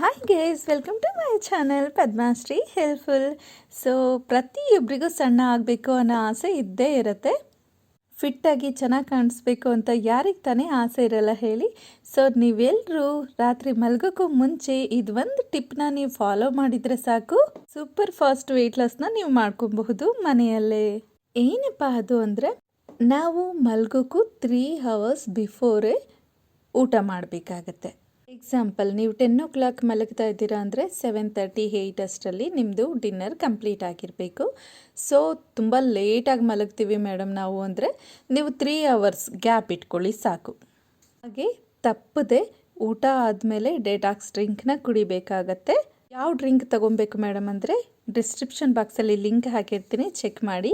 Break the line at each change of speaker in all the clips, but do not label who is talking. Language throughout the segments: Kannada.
Hi guys welcome to my channel Padmashree helpful so ಪ್ರತಿಯೊಬ್ಬರಿಗೂ ಸಣ್ಣ ಆಗಬೇಕು ಅನ್ನೋ ಆಸೆ ಇದ್ದೇ ಇರುತ್ತೆ. ಫಿಟ್ಟಾಗಿ ಚೆನ್ನಾಗಿ ಕಾಣಿಸ್ಬೇಕು ಅಂತ ಯಾರಿಗೆ ತಾನೇ ಆಸೆ ಇರಲ್ಲ ಹೇಳಿ. ಸೊ ನೀವೆಲ್ಲರೂ ರಾತ್ರಿ ಮಲಗೋಕ್ಕೂ ಮುಂಚೆ ಇದೊಂದು ಟಿಪ್ನ ನೀವು ಫಾಲೋ ಮಾಡಿದರೆ ಸಾಕು. ಸೂಪರ್ ಫಾಸ್ಟ್ ವೆಯ್ಟ್ ಲಾಸ್ನ ನೀವು ಮಾಡ್ಕೊಬಹುದು ಮನೆಯಲ್ಲೇ. ಏನಪ್ಪ ಅದು ಅಂದರೆ, ನಾವು ಮಲಗೋಕ್ಕೂ ತ್ರೀ ಹವರ್ಸ್ ಬಿಫೋರೇ ಊಟ ಮಾಡಬೇಕಾಗತ್ತೆ. ಎಕ್ಸಾಂಪಲ್ ನೀವು ಟೆನ್ ಓ ಕ್ಲಾಕ್ ಮಲಗ್ತಾ ಇದ್ದೀರಾ ಅಂದರೆ ಸೆವೆನ್ ತರ್ಟಿ ಏಯ್ಟ್ ಅಷ್ಟರಲ್ಲಿ ನಿಮ್ಮದು ಡಿನ್ನರ್ ಕಂಪ್ಲೀಟ್ ಆಗಿರಬೇಕು. ಸೊ ತುಂಬ ಲೇಟಾಗಿ ಮಲಗ್ತೀವಿ ಮೇಡಮ್ ನಾವು ಅಂದರೆ ನೀವು ತ್ರೀ ಅವರ್ಸ್ ಗ್ಯಾಪ್ ಇಟ್ಕೊಳ್ಳಿ ಸಾಕು. ಹಾಗೆ ತಪ್ಪದೆ ಊಟ ಆದಮೇಲೆ ಡೇಟಾಕ್ಸ್ ಡ್ರಿಂಕ್ನ ಕುಡಿಬೇಕಾಗತ್ತೆ. ಯಾವ ಡ್ರಿಂಕ್ ತೊಗೊಬೇಕು ಮೇಡಮ್ ಅಂದರೆ ಡಿಸ್ಕ್ರಿಪ್ಷನ್ ಬಾಕ್ಸಲ್ಲಿ ಲಿಂಕ್ ಹಾಕಿರ್ತೀನಿ, ಚೆಕ್ ಮಾಡಿ.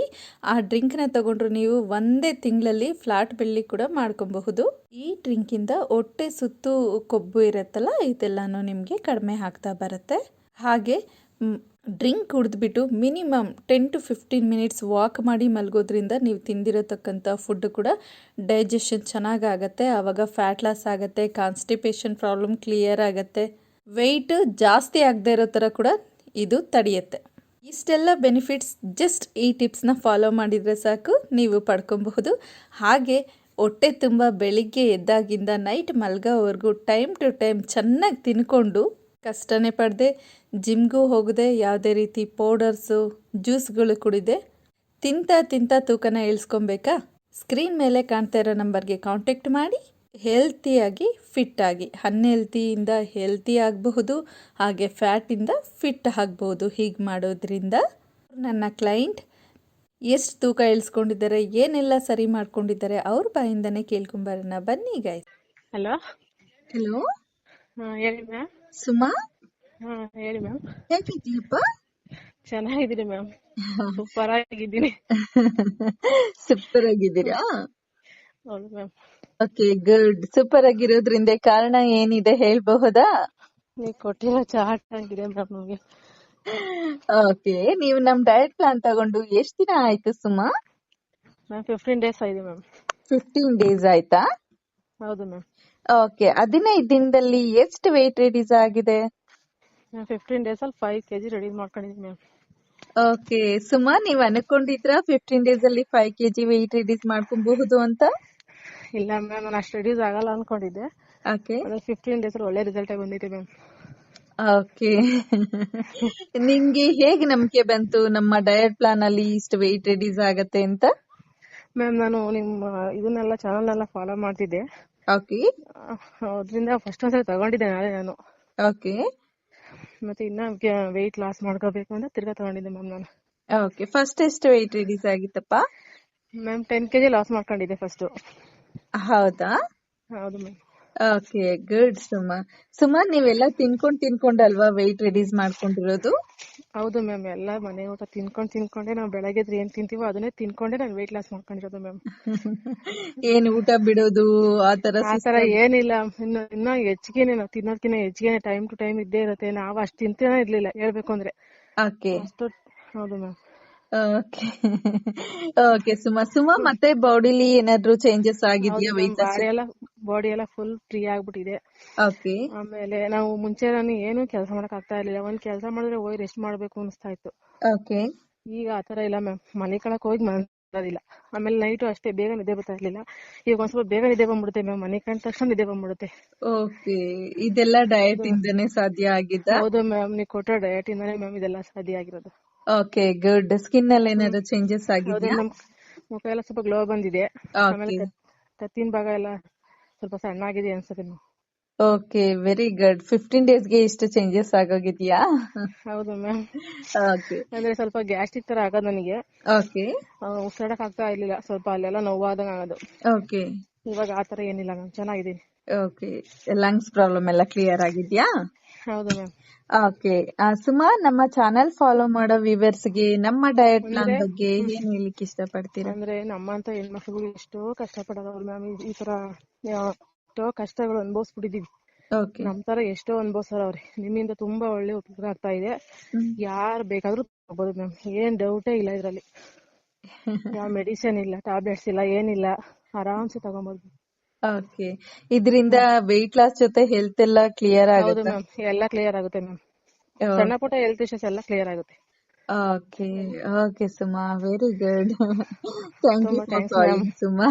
ಆ ಡ್ರಿಂಕ್ನ ತಗೊಂಡ್ರು ನೀವು ಒಂದೇ ತಿಂಗಳಲ್ಲಿ ಫ್ಲಾಟ್ ಬೆಳ್ಳಿ ಕೂಡ ಮಾಡ್ಕೊಬಹುದು. ಈ ಡ್ರಿಂಕಿಂದ ಹೊಟ್ಟೆ ಸುತ್ತು ಕೊಬ್ಬು ಇರುತ್ತಲ್ಲ, ಇದೆಲ್ಲನೂ ನಿಮಗೆ ಕಡಿಮೆ ಆಗ್ತಾ ಬರುತ್ತೆ. ಹಾಗೆ drink ಕುಡಿದ್ಬಿಟ್ಟು minimum ten to fifteen minutes walk ಮಾಡಿ ಮಲಗೋದ್ರಿಂದ ನೀವು ತಿಂದಿರತಕ್ಕಂಥ ಫುಡ್ ಕೂಡ ಡೈಜೆಷನ್ ಚೆನ್ನಾಗಾಗತ್ತೆ. ಆವಾಗ ಫ್ಯಾಟ್ ಲಾಸ್ ಆಗುತ್ತೆ, ಕಾನ್ಸ್ಟಿಪೇಷನ್ ಪ್ರಾಬ್ಲಮ್ ಕ್ಲಿಯರ್ ಆಗುತ್ತೆ. ವೆಯ್ಟ್ ಜಾಸ್ತಿ ಆಗದೆ ಇರೋ ಥರ ಕೂಡ ಇದು ತಡೆಯುತ್ತೆ. ಇಷ್ಟೆಲ್ಲ ಬೆನಿಫಿಟ್ಸ್ ಜಸ್ಟ್ ಈ ಟಿಪ್ಸ್ನ ಫಾಲೋ ಮಾಡಿದರೆ ಸಾಕು, ನೀವು ಪಡ್ಕೊಬಹುದು. ಹಾಗೆ ಹೊಟ್ಟೆ ತುಂಬ ಬೆಳಿಗ್ಗೆ ಎದ್ದಾಗಿಂದ ನೈಟ್ ಮಲ್ಗೋವರೆಗೂ ಟೈಮ್ ಟು ಟೈಮ್ ಚೆನ್ನಾಗಿ ತಿನ್ಕೊಂಡು ಕಷ್ಟನೇ ಪಡದೆ ಜಿಮ್ಗೂ ಹೋಗದೆ ಯಾವುದೇ ರೀತಿ ಪೌಡರ್ಸು ಜ್ಯೂಸ್ಗಳು ಕುಡಿದೆ, ತಿಂತ ತಿಂತ ತೂಕನ ಇಳಿಸ್ಕೊಬೇಕಾ? ಸ್ಕ್ರೀನ್ ಮೇಲೆ ಕಾಣ್ತಾ ಇರೋ ನಂಬರ್ಗೆ ಕಾಂಟ್ಯಾಕ್ಟ್ ಮಾಡಿ. ಹೆಲ್ತಿಯಾಗಿ ಫಿಟ್ಟಾಗಿ ಅನ್ಹೆಲ್ತಿಯಿಂದ ಹೆಲ್ತಿ ಆಗಬಹುದು ಹಾಗೆ ಫ್ಯಾಟಿಂದ ಫಿಟ್ ಆಗ್ಬೋದು ಹೀಗೆ ಮಾಡೋದ್ರಿಂದ ನನ್ನ ಕ್ಲೈಂಟ್ ಎಷ್ಟು ತೂಕ ಇಳಿಸ್ಕೊಂಡಿದ್ದಾರೆ ಏನೆಲ್ಲ ಸರಿ ಮಾಡ್ಕೊಂಡಿದ್ದಾರೆ ಅವ್ರ ಬಾಯಿಂದನೇ ಕೇಳ್ಕೊಂಬರೋಣ. ಬನ್ನಿ ಈಗ
ಹಲೋ
ಹಲೋ
ಹೇಳಿ ಮ್ಯಾಮ್
ಸುಮಾ?
ಹೇಳಿ ಮ್ಯಾಮ್
ಹೇಗಿದ್ದೀಯಪ್ಪ?
ಚೆನ್ನಾಗಿದ್ದೀನಿ ಮ್ಯಾಮ್ ಸೂಪರ್ ಆಗಿದ್ದೀನಿ
ಸೂಪರ್ ಆಗಿದ್ದೀರಾ?
ಹೌದು ಮ್ಯಾಮ್
ಓಕೆ ಗುಡ್ ಸೂಪರ್ ಆಗಿರೋದ್ರಿಂದ ಕಾರಣ ಏನಿದೆ ಹೇಳ್ಬಹುದಾ?
ನೀವು ಕೊಟ್ಟಿರೋ ಚಾಟ್ ಆಗಿದೆ ಮ್ಯಾಮ್ ನಮಗೆ
ಓಕೆ ನೀವು ನಮ್ ಡಯಟ್ ಪ್ಲಾನ್ ತಗೊಂಡು ಎಷ್ಟ್ ದಿನ ಆಯ್ತು ಸುಮಾ?
ಮ್ಯಾಮ್ ಫಿಫ್ಟೀನ್ ಡೇಸ್ ಆಗಿದೆ ಮ್ಯಾಮ್
ಫಿಫ್ಟೀನ್ ಡೇಸ್ ಆಯ್ತಾ?
ಹೌದು ಮ್ಯಾಮ್
ಓಕೆ ಹದಿನೈದು ದಿನದಲ್ಲಿ ಎಷ್ಟು ವೆಯ್ಟ್ ರಿಡ್ಯೂಸ್ ಆಗಿದೆ?
ಫಿಫ್ಟೀನ್ ಡೇಸ್ ಅಲ್ಲಿ ಫೈವ್ ಕೆಜಿ ರೆಡಿ ಮಾಡ್ಕೊಂಡಿದ್ದೀನಿ ಮ್ಯಾಮ್
ಓಕೆ ಸುಮಾ ನೀವು ಅನ್ಕೊಂಡಿದ್ರ ಫಿಫ್ಟೀನ್ ಡೇಸ್ ಅಲ್ಲಿ ಫೈವ್ ಕೆಜಿ ವೆಯ್ಟ್ ರಿಡ್ಯೂಸ್ ಮಾಡ್ಕೊಬಹುದು ಅಂತ?
ಇಲ್ಲ ಮ್ಯಾಮ್ ನಾನು ಅಷ್ಟು ರಿಡ್ಯೂಸ್ ಆಗಲ್ಲ ಅನ್ಕೊಂಡಿದ್ದೆ.
ಓಕೆ
ಫಿಫ್ಟೀನ್ ಡೇಸ್ ಅಲ್ಲಿ ಒಳ್ಳೆ ರಿಸಲ್ಟ್ ಬಂದಿದೆ ಮ್ಯಾಮ್
ಓಕೆ ನಿಮಗೆ ಹೇಗೆ ನಂಬಿಕೆ ಬಂತು? ನಮ್ಮ ಡಯಟ್ ಪ್ಲಾನ್ ಅಲ್ಲಿ ಇಷ್ಟು ವೆಯ್ಟ್ ರಿಡ್ಯೂಸ್ ಆಗತ್ತೆ ಅಂತ?
ಮ್ಯಾಮ್ ನಾನು ನಿಮ್ಮ ಇದನ್ನೆಲ್ಲ ಚಾನಲ್ ಎಲ್ಲ ಫಾಲೋ ಮಾಡ್ತಿದ್ದೆ.
ಓಕೆ
ಅದರಿಂದ ಫಸ್ಟ್ ಒಂದ್ಸಲ ತಗೊಂಡಿದ್ದೆ ನಾಳೆ ನಾನು.
ಓಕೆ
ಮತ್ತೆ ಇನ್ನ ವೆಯ್ಟ್ ಲಾಸ್ ಮಾಡ್ಕೋಬೇಕು ಅಂತ ತಿರ್ಗಾ ತಗೊಂಡಿದ್ದೆ ಮ್ಯಾಮ್ ನಾನು.
ಓಕೆ ಫಸ್ಟ್ ಎಷ್ಟು ವೆಯ್ಟ್ ರಿಡ್ಯೂಸ್ ಆಗಿತ್ತಪ್ಪ?
ಮ್ಯಾಮ್ ಟೆನ್ ಕೆಜಿ ಲಾಸ್ ಮಾಡ್ಕೊಂಡಿದ್ದೆ ಫಸ್ಟ್
ಹೌದಾ?
ಹೌದು ma'am
okay good Suma. Suma ನೀವೆಲ್ಲ ತಿನ್ಕೊಂಡ್ ಅಲ್ವಾ ವೆಯ್ಟ್ ರೆಡ್ಯೂಸ್ ಮಾಡ್ಕೊಂಡಿರೋದು?
ಹೌದು ಮ್ಯಾಮ್ ಎಲ್ಲ ಮನೆ ಊಟ ತಿನ್ಕೊಂಡ್ ತಿನ್ಕೊಂಡೆ ನಾವು ಬೆಳಗ್ಗೆ ಎದ್ದು ಏನ್ ತಿಂತೀವೋ ಅದನ್ನೇ ತಿನ್ಕೊಂಡೆ ನಾನು ವೆಯ್ಟ್ ಲಾಸ್ ಮಾಡ್ಕೊಂಡಿರೋದು ಮ್ಯಾಮ್
ಏನ್ ಊಟ ಬಿಡೋದು ಆತರ
ಆತರ ಏನಿಲ್ಲ ಇನ್ನು ಇನ್ನ ಹೆಚ್ಚಿಗೆನೆ ನಾವು ತಿನ್ನೋದ್ಕಿನ್ನ ಹೆಚ್ಚಿಗೆನೆ ಟೈಮ್ ಟು ಟೈಮ್ ಇದ್ದೇ ಇರುತ್ತೆ ನಾವು ಅಷ್ಟು ತಿಂತಾನೆ ಇರ್ಲಿಲ್ಲ ಹೇಳ್ಬೇಕು ಅಂದ್ರೆ.
ಓಕೆ.
ಅಷ್ಟು ಹೌದು ma'am
okay okay Suma Suma ಮತ್ತೆ ಬಾಡಿಲಿ ಏನಾದ್ರು ಚೇಂಜಸ್ ಆಗಿದ್ಯಾ weight
ಬಾಡಿ ಎಲ್ಲ ಬಾಡಿ ಎಲ್ಲ ಫುಲ್ ಫ್ರೀ ಆಗ್ಬಿಟ್ಟಿದೆ.
ಓಕೆ
ಆಮೇಲೆ ನಾವು ಮುಂಚೆ ನಾನು ಏನು ಕೆಲಸ ಮಾಡಕ್ ಆಗ್ತಾ ಇರ್ಲಿಲ್ಲ. ಒಂದ್ ಕೆಲಸ ಮಾಡಿದ್ರೆ ಹೋಗಿ ರೆಸ್ಟ್ ಮಾಡ್ಬೇಕು ಅನಿಸ್ತಾ ಇತ್ತು.
ಓಕೆ
ಈಗ ಆತರ ಇಲ್ಲ ಮ್ಯಾಮ್ ಮನೆ ಕಳಕ್ ಹೋಗಿ ಮನಸ್ಸೋದಿಲ್ಲ ಆಮೇಲೆ ನೈಟ್ ಅಷ್ಟೇ ಬೇಗ ನಿದ್ದೆ ಬರ್ತಾ ಇರ್ಲಿಲ್ಲ. ಈಗ ಒಂದ್ ಸ್ವಲ್ಪ ಬೇಗ ನಿದ್ದೆ ಬಂದ್ಬಿಡುತ್ತೆ ಮ್ಯಾಮ್ ಮನೆ ಕಂಡ ತಕ್ಷಣ ನಿದ್ದೆ ಬಂದ್ಬಿಡುತ್ತೆ.
ಓಕೆ ಇದೆಲ್ಲ ಡಯಟ್ ಇಂದನೇ ಸಾಧ್ಯ ಆಗಿದ್ದ?
ಹೌದು ಮ್ಯಾಮ್ ನೀವು ಕೊಟ್ಟ ಡಯಟ್ ಇಂದನೇ ಮ್ಯಾಮ್ ಇದೆಲ್ಲ ಸಾಧ್ಯ ಆಗಿರೋದು.
ಓಕೆ ಗುಡ್ ಸ್ಕಿನ್ ಅಲ್ಲಿ ಏನಾದ್ರು ಚೇಂಜಸ್ ಆಗಿದೆಯಾ?
ಮುಖ ಎಲ್ಲ ಸ್ವಲ್ಪ ಗ್ಲೋ ಬಂದಿದೆ. ಆಮೇಲೆ ಕತ್ತಿನ ಭಾಗ ಎಲ್ಲ ಸ್ವಲ್ಪ ಸಣ್ಣ ಆಗಿದೆ ಅನ್ಸುತ್ತೆ
ಓಕೆ ವೆರಿ ಗುಡ್ ಫಿಫ್ಟೀನ್ ಡೇಸ್ಗೆ ಇಷ್ಟು ಚೇಂಜಸ್ ಆಗೋಗಿದ್ಯಾ?
ಹೌದು ಮ್ಯಾಮ್
ಓಕೆ
ಅಂದ್ರೆ ಸ್ವಲ್ಪ ಗ್ಯಾಸ್ಟ್ರಿಕ್ ತರ ಆಗೋದು ನನಗೆ.
ಓಕೆ
ಉಸಿರಾಡಕ್ ಆಗ್ತಾ ಇರ್ಲಿಲ್ಲ. ಸ್ವಲ್ಪ ಅಲ್ಲೆಲ್ಲ ನೋವಾದಂಗ ಆಗೋದು.
ಓಕೆ
ಇವಾಗ ಆತರ ಏನಿಲ್ಲ ಮ್ಯಾಮ್ ಚೆನ್ನಾಗಿದ್ದೀನಿ.
ಓಕೆ ಲಂಗ್ಸ್ ಪ್ರಾಬ್ಲಮ್ ಎಲ್ಲ ಕ್ಲಿಯರ್ ಆಗಿದ್ಯಾ?
ಹೌದು ಮ್ಯಾಮ್
ಓಕೆ ಸುಮಾ ನಮ್ಮ ಚಾನೆಲ್ ಫಾಲೋ ಮಾಡೋ ವ್ಯೂವರ್ಸ್ಗೆ ನಮ್ಮ ಡಯಟ್ ಪ್ಲಾನ್ ಬಗ್ಗೆ ಏನ್ ಇಷ್ಟ ಪಡ್ತೀರಾ
ಅಂದ್ರೆ ನಮ್ಮಂತ ಹೆಣ್ಮಕ್ಳಿಗೂ ಎಷ್ಟೋ ಕಷ್ಟ ಪಡೋದವ್ರು ಮ್ಯಾಮ್ ಈ ತರ ಎಷ್ಟೋ ಕಷ್ಟಗಳು ಅನುಭವಿಸ್ಬಿಟ್ಟಿದೀವಿ. ನಮ್ ತರ ಎಷ್ಟೋ ಅನುಭವಿಸೋರವ್ರೆ ನಿಮ್ಮಿಂದ ತುಂಬಾ ಒಳ್ಳೆ ಉಪಕಾರ ಆಗ್ತಾ ಇದೆ. ಯಾರ್ ಬೇಕಾದ್ರೂ ತಗೋಬಹುದು ಮ್ಯಾಮ್ ಏನ್ ಡೌಟೇ ಇಲ್ಲ ಇದ್ರಲ್ಲಿ. ಯಾವ ಮೆಡಿಸಿನ್ ಇಲ್ಲ ಟ್ಯಾಬ್ಲೆಟ್ಸ್ ಇಲ್ಲ ಏನಿಲ್ಲ. ಆರಾಮ್ಸೆ ತಗೊಂಬೋದು.
ಓಕೆ. ಇದರಿಂದ weight ಲಾಸ್ ಜೊತೆ ಹೆಲ್ತ್ ಎಲ್ಲ ಕ್ಲಿಯರ್
ಹೌದು
ಆಗುತ್ತೆ
ಮ್ಯಾಮ್ ಎಲ್ಲ ಕ್ಲಿಯರ್ ಆಗುತ್ತೆ ಮ್ಯಾಮ್ ಸಣ್ಣ ಪುಟ್ಟ ಹೆಲ್ತ್ ಇಶ್ಯೂಸ್ ಎಲ್ಲ ಕ್ಲಿಯರ್ ಆಗುತ್ತೆ.
Okay. Okay Suma. Very good thank you for calling Suma.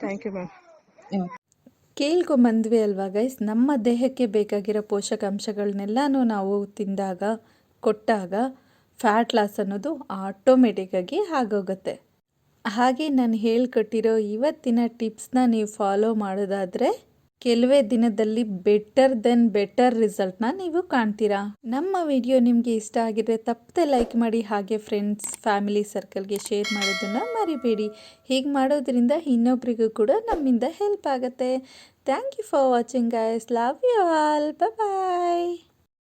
Thank you ma'am
ಕೇಳ್ಕೊಂಬಂದ್ವಿ ಅಲ್ವಾ ಗೈಸ್ ನಮ್ಮ ದೇಹಕ್ಕೆ ಬೇಕಾಗಿರೋ ಪೋಷಕಾಂಶಗಳನ್ನೆಲ್ಲನೂ ನಾವು ತಿಂದಾಗ ಕೊಟ್ಟಾಗ ಫ್ಯಾಟ್ ಲಾಸ್ ಅನ್ನೋದು ಆಟೋಮೆಟಿಕ್ಕಾಗಿ ಆಗೋಗುತ್ತೆ. ಹಾಗೆ ನಾನು ಹೇಳ್ಕೊಟ್ಟಿರೋ ಇವತ್ತಿನ ಟಿಪ್ಸ್ನ ನೀವು ಫಾಲೋ ಮಾಡೋದಾದರೆ ಕೆಲವೇ ದಿನದಲ್ಲಿ ಬೆಟರ್ ದೆನ್ ಬೆಟರ್ ರಿಸಲ್ಟ್ನ ನೀವು ಕಾಣ್ತೀರಾ? ನಮ್ಮ ವಿಡಿಯೋ ನಿಮಗೆ ಇಷ್ಟ ಆಗಿದ್ರೆ ತಪ್ಪದೆ ಲೈಕ್ ಮಾಡಿ ಹಾಗೆ ಫ್ರೆಂಡ್ಸ್, ಫ್ಯಾಮಿಲಿ ಸರ್ಕಲ್ಗೆ ಶೇರ್ ಮಾಡೋದನ್ನು ಮರಿಬೇಡಿ. ಹೀಗೆ ಮಾಡೋದ್ರಿಂದ ಇನ್ನೊಬ್ರಿಗೂ ಕೂಡ ನಮ್ಮಿಂದ ಹೆಲ್ಪ್ ಆಗುತ್ತೆ. Thank you for watching guys love you all. Bye